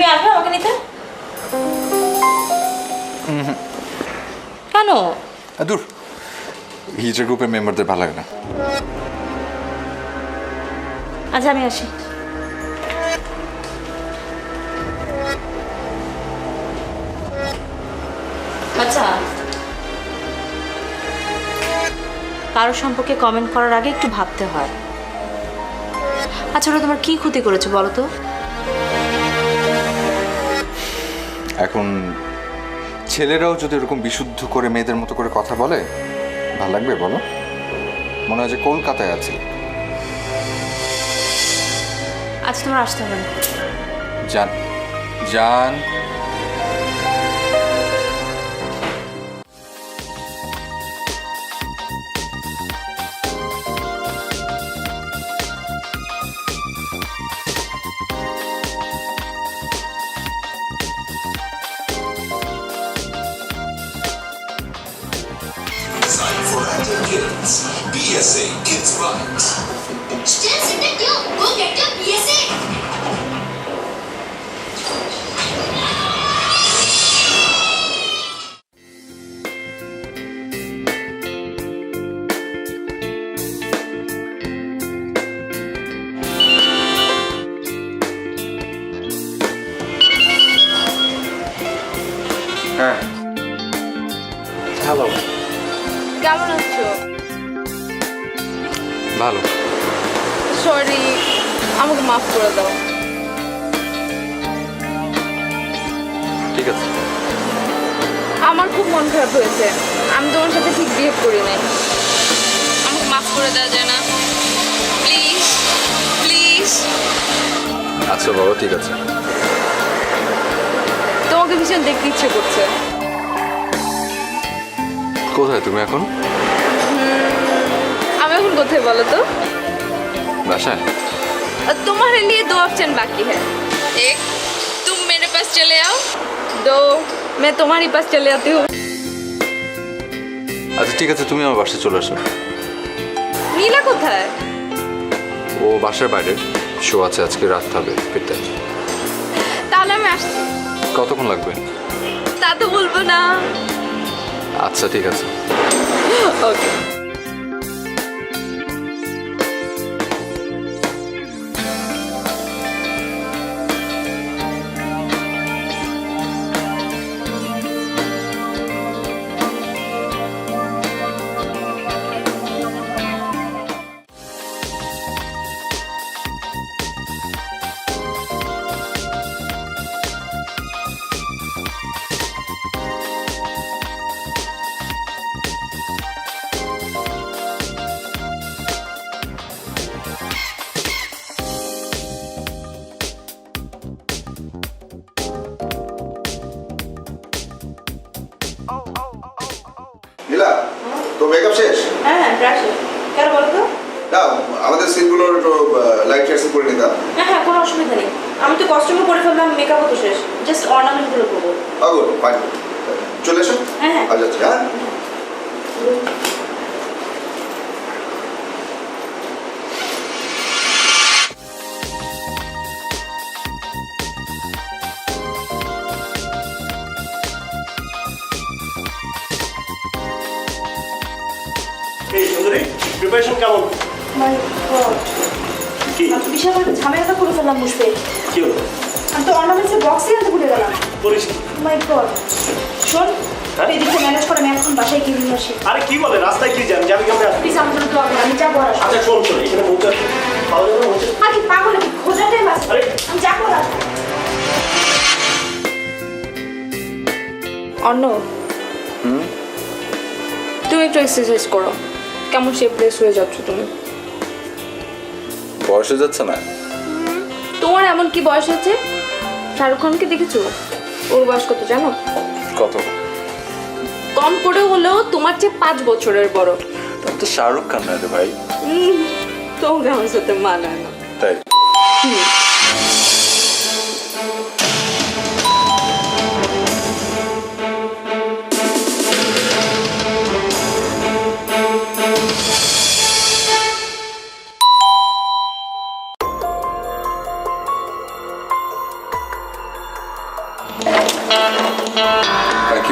তুমি আসবে আমাকে নিতে? কেন? দূর। হিজড়া গ্রুপের মেম্বারদের ভালো লাগে না। আচ্ছা আমি আসি। আচ্ছা। কারও সম্পর্কে কমেন্ট করার আগে একটু ভাবতে হয়। আচ্ছা ওরা তোমার কি ক্ষতি করেছে বলো তো? এখন ছেলেরাও যদি এরকম বিশুদ্ধ করে মেয়েদের মতো করে কথা বলে ভালো লাগবে বলো? মনে হয় যে কলকাতায় আছি। আজ তোমার আসতে হবে। না জান kids. BSA Kids Bites. Students, in the queue, go get your BSA. All right. Hello. কেমন আছো? ভালো। সরি আমাকে মাফ করে দাও। ঠিক আছে। আমার খুব মন খারাপ হয়েছে। আমি তোমার সাথে ঠিক বিহেভ করি নাই। আমাকে মাফ করে দেওয়া যায় না প্লিজ প্লিজ আচ্ছা বাবা ঠিক আছে। তোমাকে ভীষণ দেখতে ইচ্ছে করছে। কোথায় তুমি এখন এখন? কোথায় বলো তো বাসায় और तुम्हारे लिए दो ऑप्शन बाकी है एक तुम मेरे पास चले आओ दो मैं तुम्हारे पास चले आती हूँ আচ্ছা ঠিক আছে তুমি আমার বাসায় চলে আসো নীলা কোথায় ও বাসার বাইরে শো আছে আজকে রাত হবে ফিরতে তাহলে আমি আসছি কতক্ষণ লাগবে তা তো বলবো না আচ্ছা ঠিক আছে ওকে আমি তো কস্টিউমও করে ফেললাম মেকআপও তো শেষ। জাস্ট অর্নামেন্টগুলো করব গুড ফাইন চলে এসো। হ্যাঁ, হ্যাঁ। আজ যাচ্ছি হ্যাঁ। এই সুন্দরী প্রিপারেশন কেমন? মাই গড কি? বিশাল বড় ঝামেলাটা করে ফেললাম মুসপে কি হলো আমি তো অর্নামেন্টসের বক্সই আনতে ভুলে গেলাম। বলিস? মাই গড শোন? এদিকে ম্যানেজ করে আমি এখন বাসায় গিয়ে নিয়ে আসি। আরে কি বলে? রাস্তায় কি জ্যাম জ্যাম কেমন প্লিজ আমার জন্য দোয়া আমি যাব আর আচ্ছা শোন শোন এখানে পৌঁছে পাওয়া যাবে না পৌঁছে আর কি পাগল খোঁজার টাইম আছে? আরে। আমি যাব আর। অন্য তুমি একটু এক্সারসাইজ করো। কেমন শেপলেস হয়ে যাচ্ছ তুমি? বয়স হয়ে যাচ্ছে না? তোমার এমন কি বয়স হয়েছে? শাহরুখ খানকে দেখেছ? ওর বয়স কত জানো? কত? কম করে হলেও তোমার চেয়ে পাঁচ বছরের বড়। তার তো শাহরুখ খান না রে ভাই। তোমাকে আমার সাথে মানায় না। তাই?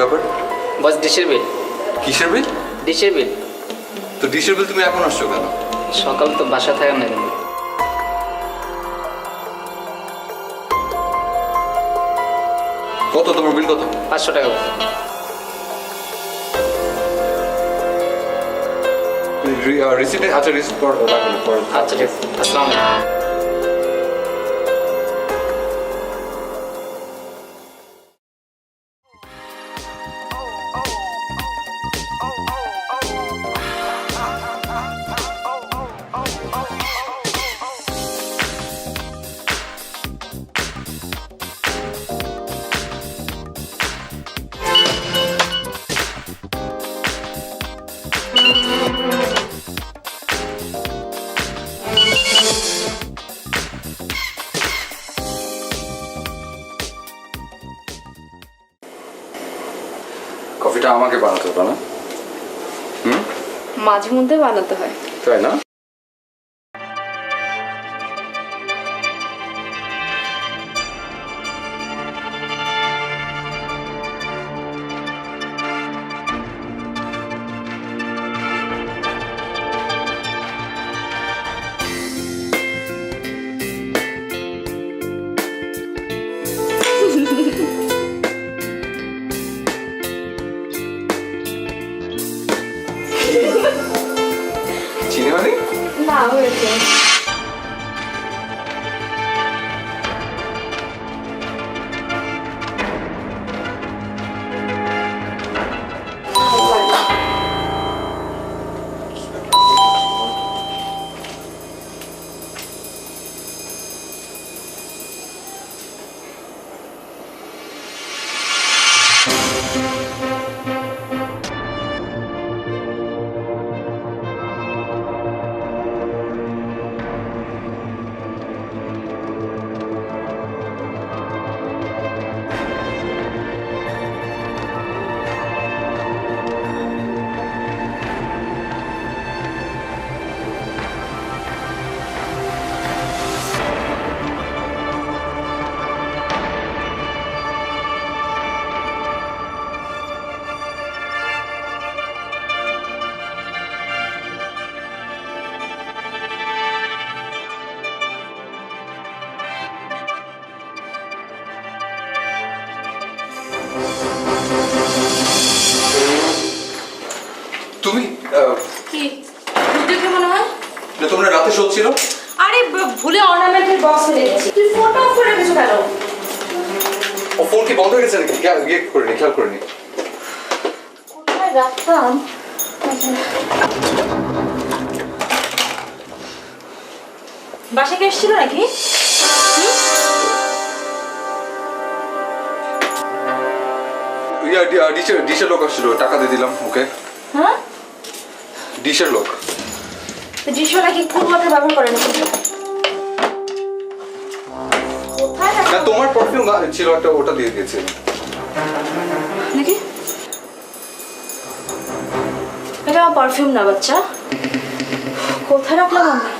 ব্যাপার? বস ডিশের বিল। কিসের বিল? ডিশের বিল। তো ডিশের বিল তুমি এখন আসছো কেন? সকাল তো বাসা থাকে না। কত? তোমার বিল কত? পাঁচশো টাকা। রিসিপ্ট আচ্ছা রিসিপ্ট আচ্ছা ঠিক আছে। আসসালামু আলাইকুম। কফিটা আমাকে বানাতে হবে না? হুম? মাঝে মধ্যে বানাতে হয়। তাই না? না হয়েছে তুমি না তোমরা রাতে শোধ ছিল? আরে ভুলে অর্নামেন্টের বক্স ফেলে গেছি তুই ফোনটা অফ করে রেখেছো কেন? ও ফোন কি বন্ধ হয়ে গেছে নাকি? ইয়ে করে নি খেয়াল করে নি। কোথায় রাখতাম? বাসায় কে এসেছিল নাকি? ইয়া ডিশের ডিশের লোক আসছিল টাকা দিয়ে দিলাম ওকে। হ্যাঁ? ডিশের লোক। তো নাকি কোন কথা ব্যবহার করেন কিন্তু না তোমার পারফিউম ছিল একটা ওটা দিয়ে দিয়েছে। নাকি? এটা আমার পারফিউম না বাচ্চা। কোথায় রাখলাম আমি